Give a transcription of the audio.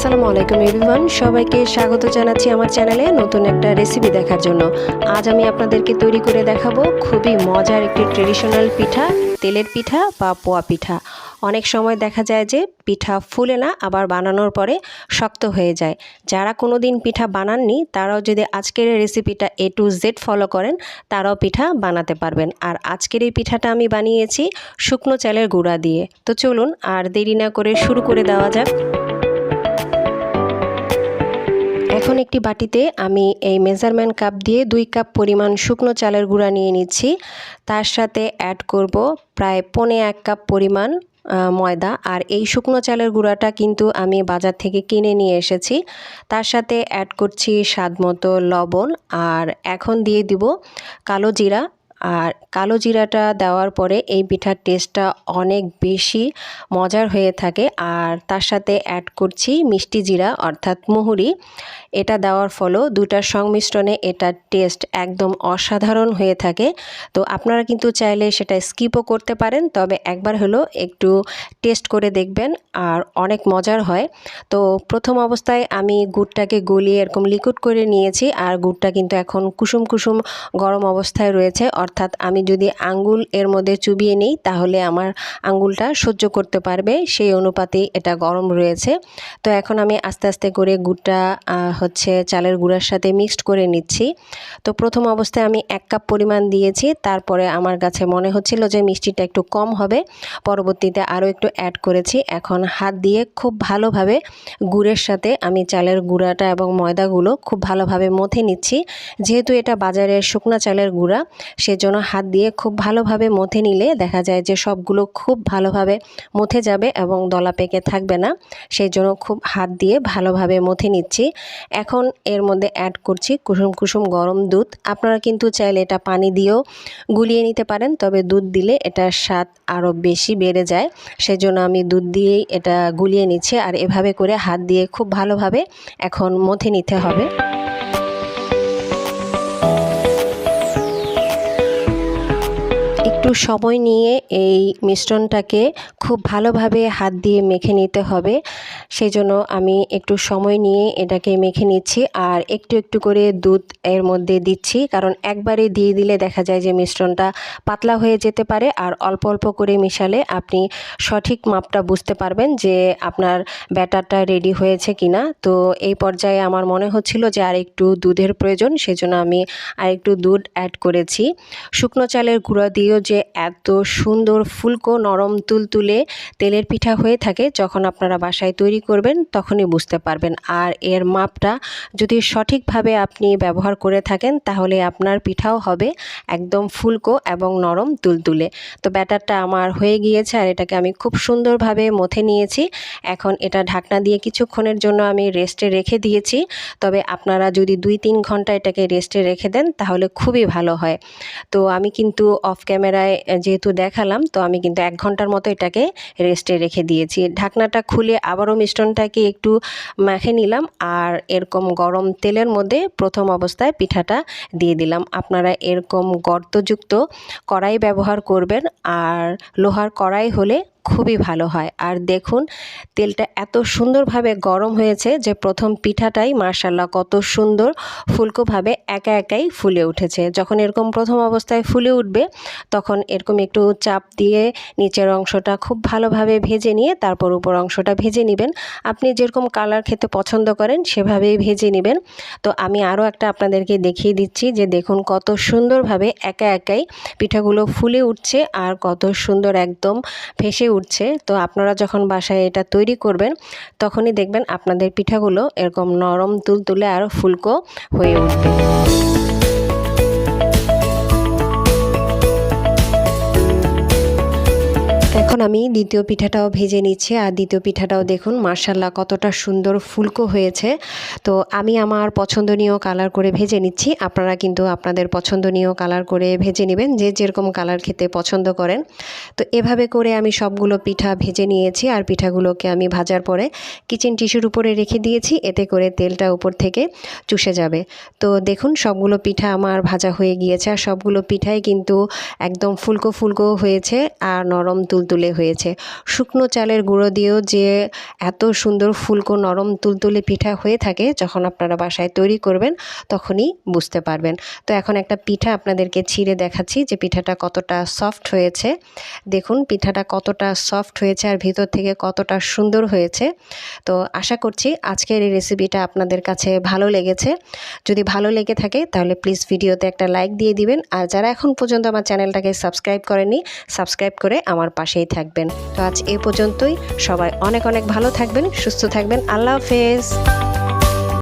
আসসালামু আলাইকুম এভরিওয়ান সবাইকে স্বাগত জানাচ্ছি আমার চ্যানেলে নতুন একটা রেসিপি দেখার জন্য। আজ আমি আপনাদেরকে তৈরি করে দেখাবো খুবই মজার একটি ট্রেডিশনাল পিঠা, তেলের পিঠা বা পোয়া পিঠা। অনেক সময় দেখা যায় যে পিঠা ফুলে না, আবার বানানোর পরে শক্ত হয়ে যায়। যারা কোনো দিন পিঠা বানাননি, তারাও যদি আজকের রেসিপিটা এ টু জেড ফলো করেন, তারাও পিঠা বানাতে পারবেন। আর আজকের এই পিঠাটা আমি বানিয়েছি শুকনো চালের গুঁড়া দিয়ে। তো চলুন, আর দেরি না করে শুরু করে দেওয়া যাক। এখন একটি বাটিতে আমি এই মেজারমেন্ট কাপ দিয়ে দুই কাপ পরিমাণ শুকনো চালের গুঁড়া নিয়ে নিচ্ছি। তার সাথে অ্যাড করব প্রায় পনে এক কাপ পরিমাণ ময়দা। আর এই শুকনো চালের গুঁড়াটা কিন্তু আমি বাজার থেকে কিনে নিয়ে এসেছি। তার সাথে অ্যাড করছি স্বাদ মতো লবণ। আর এখন দিয়ে দিব কালো জিরা। আর কালো জিরাটা দেওয়ার পরে এই পিঠার টেস্টটা অনেক বেশি মজার হয়ে থাকে। আর তার সাথে অ্যাড করছি মিষ্টি জিরা, অর্থাৎ মুহুরি। এটা দেওয়ার ফলেও দুটার সংমিশ্রণে এটার টেস্ট একদম অসাধারণ হয়ে থাকে। তো আপনারা কিন্তু চাইলে সেটা স্কিপও করতে পারেন, তবে একবার হলো একটু টেস্ট করে দেখবেন আর অনেক মজার হয়। তো প্রথম অবস্থায় আমি গুড়টাকে গলিয়ে এরকম লিকুইড করে নিয়েছি, আর গুড়টা কিন্তু এখন কুসুম কুসুম গরম অবস্থায় রয়েছে অর্থাৎ আমি যদি আঙ্গুল এর মধ্যে চুবিয়ে নিই, তাহলে আমার আঙ্গুলটা সহ্য করতে পারবে। সেই অনুপাতেই এটা গরম রয়েছে। তো এখন আমি আস্তে আস্তে করে গুড়টা হচ্ছে চালের গুঁড়ার সাথে মিক্সড করে নিচ্ছি। তো প্রথম অবস্থায় আমি এক কাপ পরিমাণ দিয়েছি। তারপরে আমার কাছে মনে হচ্ছিল যে মিষ্টিটা একটু কম হবে। পরবর্তীতে আরও একটু অ্যাড করেছি। এখন হাত দিয়ে খুব ভালোভাবে গুড়ের সাথে আমি চালের গুঁড়াটা এবং ময়দাগুলো খুব ভালোভাবে মথে নিচ্ছি। যেহেতু এটা বাজারের শুকনা চালের গুঁড়া সেজন্য হাত দিয়ে খুব ভালোভাবে মথে নিলে দেখা যায় যে সবগুলো খুব ভালোভাবে মথে যাবে এবং দলা পেকে থাকবে না। সেই জন্য খুব হাত দিয়ে ভালোভাবে মথে নিচ্ছি। এখন এর মধ্যে অ্যাড করছি কুসুম কুসুম গরম দুধ। আপনারা কিন্তু চাইলে এটা পানি দিয়েও গুলিয়ে নিতে পারেন, তবে দুধ দিলে এটার স্বাদ আরও বেশি বেড়ে যায়। সেজন্য আমি দুধ দিয়েই এটা গুলিয়ে নিচ্ছি। আর এভাবে করে হাত দিয়ে খুব ভালোভাবে এখন মথে নিতে হবে। একটু সময় নিয়ে এই মিশ্রণটাকে খুব ভালোভাবে হাত দিয়ে মেখে নিতে হবে। সেই জন্য আমি একটু সময় নিয়ে এটাকে মেখে নিচ্ছি আর একটু একটু করে দুধ এর মধ্যে দিচ্ছি। কারণ একবারে দিয়ে দিলে দেখা যায় যে মিশ্রণটা পাতলা হয়ে যেতে পারে আর অল্প অল্প করে মিশালে আপনি সঠিক মাপটা বুঝতে পারবেন যে আপনার ব্যাটারটা রেডি হয়েছে কি না তো এই পর্যায়ে আমার মনে হচ্ছিল যে আর একটু দুধের প্রয়োজন, সেজন্য আমি আর একটু দুধ অ্যাড করেছি। শুকনো চালের গুঁড়া দিয়েও যে এত সুন্দর ফুলকো নরম তুলতুলে তেলের পিঠা হয়ে থাকে, যখন আপনারা বাসায় তৈরি করবেন তখনই বুঝতে পারবেন। আর এর মাপটা যদি সঠিকভাবে আপনি ব্যবহার করে থাকেন, তাহলে আপনার পিঠাও হবে একদম ফুলকো এবং নরম তুলতুলে। তো ব্যাটারটা আমার হয়ে গিয়েছে আর এটাকে আমি খুব সুন্দরভাবে মথে নিয়েছি। এখন এটা ঢাকনা দিয়ে কিছুক্ষণের জন্য আমি রেস্টে রেখে দিয়েছি। তবে আপনারা যদি দুই তিন ঘণ্টা এটাকে রেস্টে রেখে দেন, তাহলে খুবই ভালো হয়। তো আমি কিন্তু অফ ক্যামেরায় যেহেতু দেখালাম, তো আমি কিন্তু এক ঘণ্টার মতো এটাকে রেস্টে রেখে দিয়েছি। ঢাকনাটা খুলে আবারও মিশ্রণটাকে একটু মাখে নিলাম আর এরকম গরম তেলের মধ্যে প্রথম অবস্থায় পিঠাটা দিয়ে দিলাম। আপনারা এরকম গর্তযুক্ত কড়াই ব্যবহার করবেন আর লোহার কড়াই হলে খুবই ভালো হয়। আর দেখুন, তেলটা এত সুন্দরভাবে গরম হয়েছে যে প্রথম পিঠাটাই মার্শাল্লাহ কত সুন্দর ফুলকোভাবে একা একাই ফুলে উঠেছে। যখন এরকম প্রথম অবস্থায় ফুলে উঠবে, তখন এরকম একটু চাপ দিয়ে নিচের অংশটা খুব ভালোভাবে ভেজে নিয়ে তারপর উপর অংশটা ভেজে নেবেন। আপনি যেরকম কালার খেতে পছন্দ করেন, সেভাবেই ভেজে নেবেন। তো আমি আরও একটা আপনাদেরকে দেখিয়ে দিচ্ছি যে দেখুন কত সুন্দরভাবে একা একাই পিঠাগুলো ফুলে উঠছে আর কত সুন্দর একদম ভেসে উঠছে, তো আপনারা যখন বাসায় এটা তৈরি করবেন, তখনই দেখবেন আপনাদের পিঠাগুলো এরকম নরম, তুলতুলে আর ফুলকো হয়ে উঠবে। আমি দ্বিতীয় পিঠাটাও ভেজে নিচ্ছি। আর দ্বিতীয় পিঠাটাও দেখুন মার্শাল্লাহ কতটা সুন্দর ফুলকো হয়েছে। তো আমি আমার পছন্দনীয় কালার করে ভেজে নিচ্ছি। আপনারা কিন্তু আপনাদের পছন্দনীয় কালার করে ভেজে নেবেন, যে যেরকম কালার খেতে পছন্দ করেন। তো এভাবে করে আমি সবগুলো পিঠা ভেজে নিয়েছি আর পিঠাগুলোকে আমি ভাজার পরে কিচেন টিস্যুর উপরে রেখে দিয়েছি। এতে করে তেলটা উপর থেকে চুষে যাবে। তো দেখুন, সবগুলো পিঠা আমার ভাজা হয়ে গিয়েছে। আর সবগুলো পিঠাই কিন্তু একদম ফুলকো ফুলকো হয়েছে আর নরম তুলতুলে হয়েছে। শুকনো চালের গুঁড়ো দিয়েও যে এত সুন্দর ফুলকো নরম তুলতুলে পিঠা হয়ে থাকে যখন আপনারা বাসায় তৈরি করবেন, তখনই বুঝতে পারবেন। তো এখন একটা পিঠা আপনাদেরকে ছিঁড়ে দেখাচ্ছি যে পিঠাটা কতটা সফট হয়েছে। দেখুন, পিঠাটা কতটা সফট হয়েছে আর ভিতর থেকে কতটা সুন্দর হয়েছে। তো আশা করছি আজকের এই রেসিপিটা আপনাদের কাছে ভালো লেগেছে। যদি ভালো লেগে থাকে তাহলে প্লিজ ভিডিওতে একটা লাইক দিয়ে দিবেন। আর যারা এখন পর্যন্ত আমার চ্যানেলটাকে সাবস্ক্রাইব করেনি সাবস্ক্রাইব করে আমার পাশেই থাকবেন। তো আজ এ পর্যন্তই। সবাই অনেক অনেক ভালো থাকবেন সুস্থ থাকবেন। আল্লাহ হাফেজ।